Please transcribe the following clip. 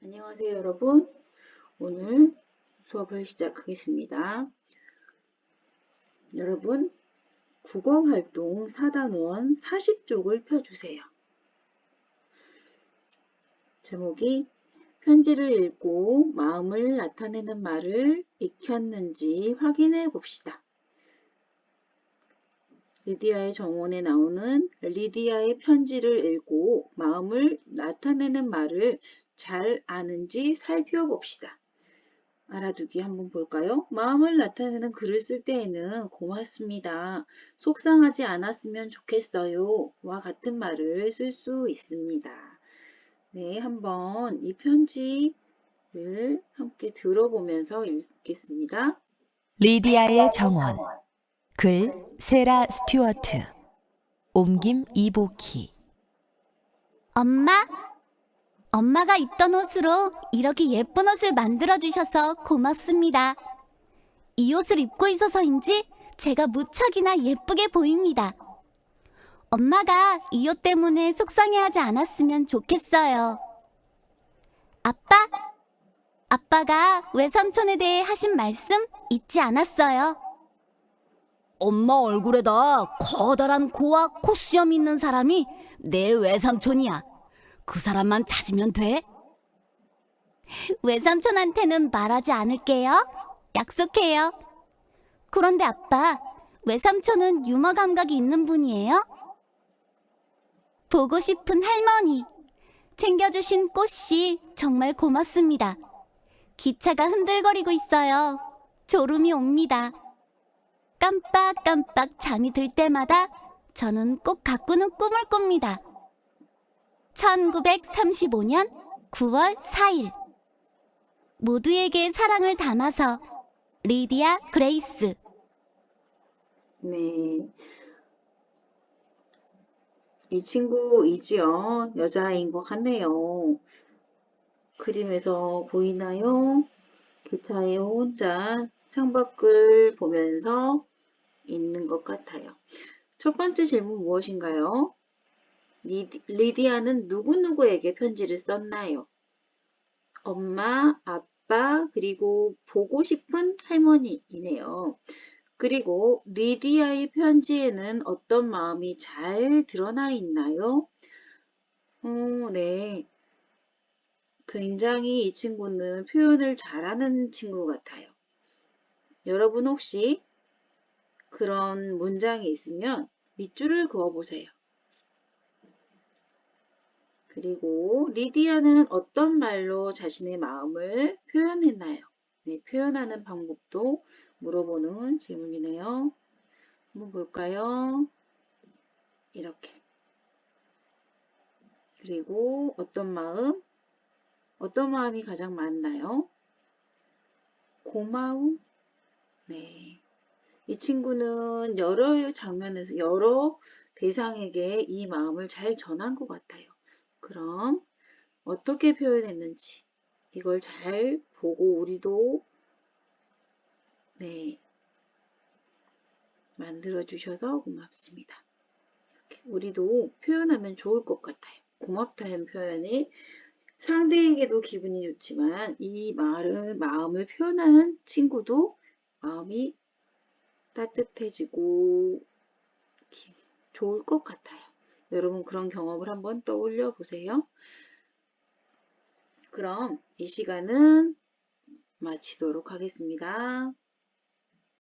안녕하세요 여러분. 오늘 수업을 시작하겠습니다. 여러분 국어활동 4단원 40쪽을 펴주세요. 제목이 편지를 읽고 마음을 나타내는 말을 익혔는지 확인해 봅시다. 리디아의 정원에 나오는 리디아의 편지를 읽고 마음을 나타내는 말을 잘 아는지 살펴봅시다. 알아두기 한번 볼까요? 마음을 나타내는 글을 쓸 때에는 고맙습니다. 속상하지 않았으면 좋겠어요. 와 같은 말을 쓸 수 있습니다. 네, 한번 이 편지를 함께 들어보면서 읽겠습니다. 리디아의 정원 글 세라 스튜어트 옮김 이보키 엄마? 엄마가 입던 옷으로 이렇게 예쁜 옷을 만들어 주셔서 고맙습니다. 이 옷을 입고 있어서인지 제가 무척이나 예쁘게 보입니다. 엄마가 이 옷 때문에 속상해하지 않았으면 좋겠어요. 아빠? 아빠가 외삼촌에 대해 하신 말씀 잊지 않았어요. 엄마 얼굴에다 커다란 코와 콧수염 있는 사람이 내 외삼촌이야. 그 사람만 찾으면 돼? 외삼촌한테는 말하지 않을게요. 약속해요. 그런데 아빠, 외삼촌은 유머 감각이 있는 분이에요? 보고 싶은 할머니. 챙겨주신 꽃이 정말 고맙습니다. 기차가 흔들거리고 있어요. 졸음이 옵니다. 깜빡깜빡 잠이 들 때마다 저는 꼭 가꾸는 꿈을 꿉니다. 1935년 9월 4일 모두에게 사랑을 담아서 리디아 그레이스 네. 이 친구이지요. 여자인 것 같네요. 그림에서 보이나요? 기차에 혼자 창밖을 보면서 있는 것 같아요. 첫 번째 질문 무엇인가요? 리디, 리디아는 누구누구에게 편지를 썼나요? 엄마, 아빠, 그리고 보고 싶은 할머니이네요. 그리고 리디아의 편지에는 어떤 마음이 잘 드러나 있나요? 어, 네. 굉장히 이 친구는 표현을 잘하는 친구 같아요. 여러분 혹시 그런 문장이 있으면 밑줄을 그어 보세요. 그리고 리디아는 어떤 말로 자신의 마음을 표현했나요? 네, 표현하는 방법도 물어보는 질문이네요. 한번 볼까요? 이렇게. 그리고 어떤 마음? 어떤 마음이 가장 많나요? 고마움? 네. 이 친구는 여러 장면에서 여러 대상에게 이 마음을 잘 전한 것 같아요. 그럼 어떻게 표현했는지 이걸 잘 보고 우리도 네 만들어 주셔서 고맙습니다. 우리도 표현하면 좋을 것 같아요. 고맙다는 표현이 상대에게도 기분이 좋지만 이 말을 마음을 표현하는 친구도 마음이 따뜻해지고 기- 좋을 것 같아요. 여러분 그런 경험을 한번 떠올려 보세요. 그럼 이 시간은 마치도록 하겠습니다.